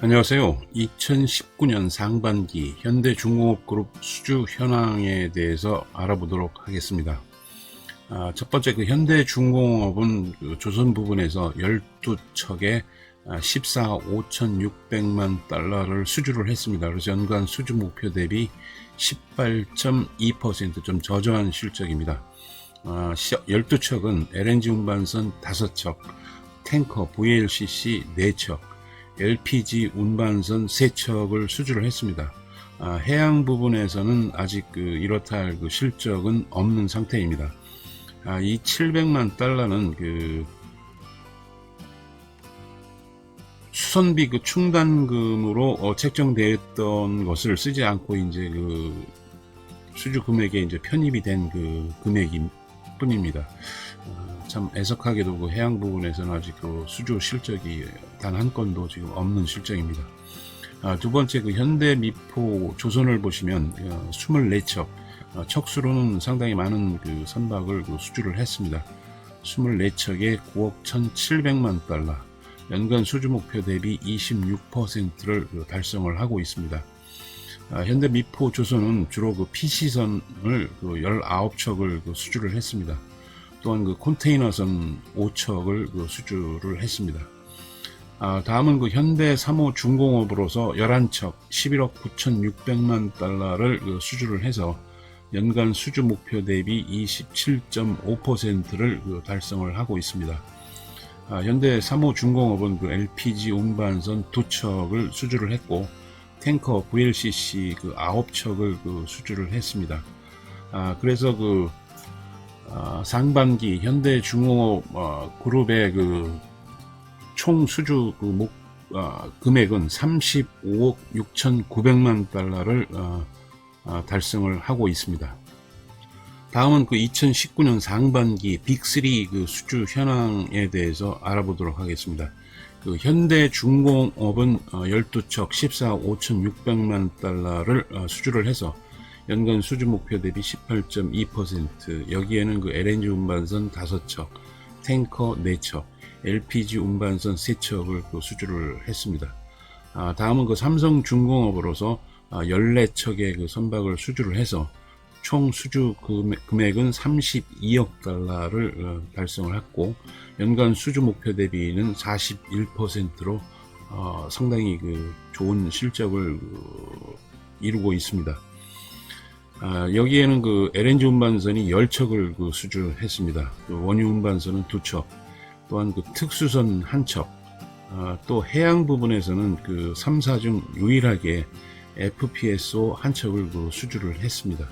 안녕하세요. 2019년 상반기 현대중공업그룹 수주 현황에 대해서 알아보도록 하겠습니다. 아, 첫 번째 그 현대중공업은 그 조선 부분에서 12척에 14억 5,600만 달러를 수주를 했습니다. 그래서 연간 수주 목표 대비 18.2%좀 저조한 실적입니다. 아, 12척은 LNG 운반선 5척, 탱커 VLCC 4척, LPG 운반선 3척을 수주를 했습니다. 아, 해양 부분에서는 아직 그 이렇다 할 그 실적은 없는 상태입니다. 아, 이 700만 달러는 그 수선비 그 충당금으로 어, 책정되었던 것을 쓰지 않고 이제 그 수주 금액에 이제 편입이 된 그 금액일 뿐입니다. 어, 참 애석하게도 그 해양 부분에서는 아직 그 수주 실적이 단 한 건도 지금 없는 실정입니다. 아, 두 번째 그 현대 미포 조선을 보시면 어, 24척 어, 척수로는 상당히 많은 그 선박을 그 수주를 했습니다. 24척에 9억 1,700만 달러, 연간 수주 목표 대비 26%를 그 달성을 하고 있습니다. 아, 현대 미포 조선은 주로 그 PC선을 그 19척을 그 수주를 했습니다. 또한 그 컨테이너선 5척을 그 수주를 했습니다. 아, 다음은 그 현대 3호 중공업으로서 11척 11억 9,600만 달러를 그 수주를 해서 연간 수주 목표 대비 27.5%를 그 달성을 하고 있습니다. 아, 현대 3호 중공업은 그 LPG 운반선 2척을 수주를 했고 탱커 VLCC 그 9척을 그 수주를 했습니다. 아, 그래서 그 아, 상반기 현대 중공업 어, 그룹의 그 총 수주 그 목, 어, 금액은 35억 6,900만 달러를 어, 어, 달성을 하고 있습니다. 다음은 그 2019년 상반기 빅3 그 수주 현황에 대해서 알아보도록 하겠습니다. 그 현대 중공업은 12척 14억 5,600만 달러를 어, 수주를 해서 연간 수주 목표 대비 18.2% 여기에는 그 LNG 운반선 5척, 탱커 4척, LPG 운반선 3척을 그 수주를 했습니다. 아, 다음은 그 삼성중공업으로서 14척의 그 선박을 수주를 해서 총 수주 금액 은 32억 달러를 어, 달성을 했고 연간 수주 목표 대비는 41%로 어, 상당히 그 좋은 실적을 어, 이루고 있습니다. 아, 여기에는 그 LNG 운반선이 10척을 그 수주했습니다. 그 원유 운반선은 2척, 또한 그 특수선 한 척, 아, 또 해양 부분에서는 그 3사 중 유일하게 FPSO 한 척을 그 수주를 했습니다.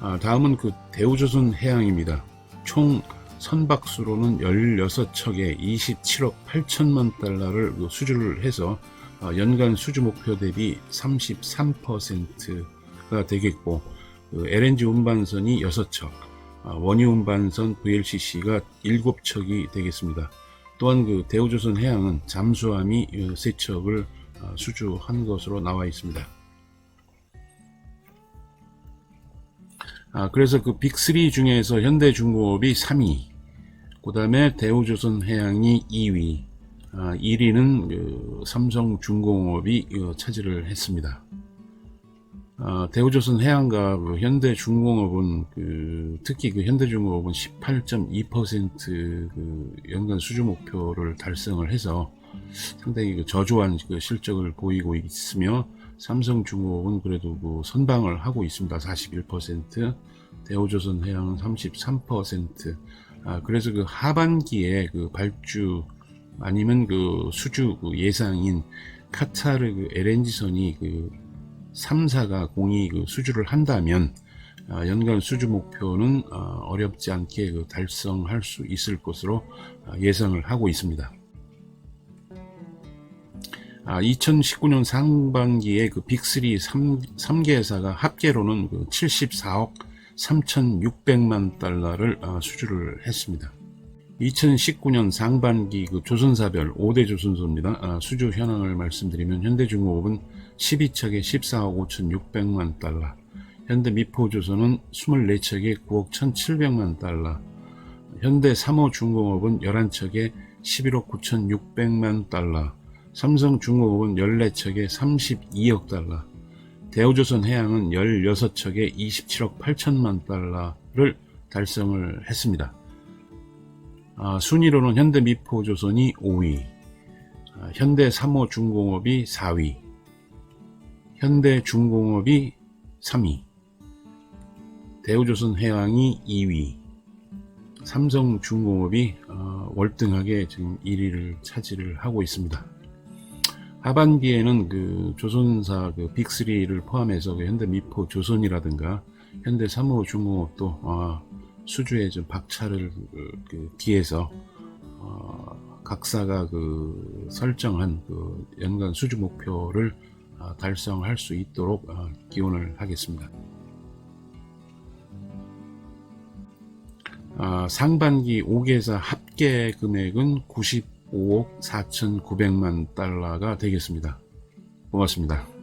아, 다음은 그 대우조선 해양입니다. 총 선박수로는 16척에 27억 8천만 달러를 그 수주를 해서 아, 연간 수주 목표 대비 33% 가 되겠고 그 LNG 운반선이 6척, 아, 원유 운반선 VLCC가 7척이 되겠습니다. 또한 그 대우조선 해양은 잠수함이 3척을 수주한 것으로 나와 있습니다. 아, 그래서 그 빅3 중에서 현대중공업이 3위, 그 다음에 대우조선 해양이 2위, 아, 1위는 그 삼성중공업이 어, 차지를 했습니다. 아, 대우조선 해양과 그 현대중공업은 그, 특히 그 현대중공업은 18.2%그 연간 수주 목표를 달성을 해서 상당히 그 저조한 그 실적을 보이고 있으며 삼성중공업은 그래도 그 선방을 하고 있습니다. 41%, 대우조선 해양은 33%. 아, 그래서 그 하반기에 그 발주 아니면 그 수주 그 예상인 카타르 그 LNG선이 그 3사가 공이 그 수주를 한다면 아, 연간 수주 목표는 아, 어렵지 않게 그 달성할 수 있을 것으로 아, 예상을 하고 있습니다. 2019년 상반기에 그 빅3 3, 개 회사가 합계로는 그 74억 3,600만 달러를 수주를 했습니다. 2019년 상반기 그 조선사별 5대 조선소입니다. 수주 현황을 말씀드리면 현대중공업은 12척에 14억 5,600만 달러, 현대 미포조선은 24척에 9억 1,700만 달러, 현대 3호 중공업은 11척에 11억 9,600만 달러, 삼성중공업은 14척에 32억 달러, 대우조선 해양은 16척에 27억 8천만 달러를 달성을 했습니다. 아, 순위로는 현대 미포조선이 5위, 아, 현대삼호중공업이 4위, 현대중공업이 3위, 대우조선 해양이 2위, 삼성중공업이 어, 월등하게 지금 1위를 차지를 하고 있습니다. 하반기에는 그 조선사 그 빅3를 포함해서 그 현대미포 조선이라든가 현대삼호중공업도 어, 수주에 좀 박차를 그, 그 기해서 어, 각사가 그 설정한 그 연간 수주 목표를 어, 달성할 수 있도록 어, 기원을 하겠습니다. 아, 상반기 5개사 합계 금액은 95억 4,900만 달러가 되겠습니다. 고맙습니다.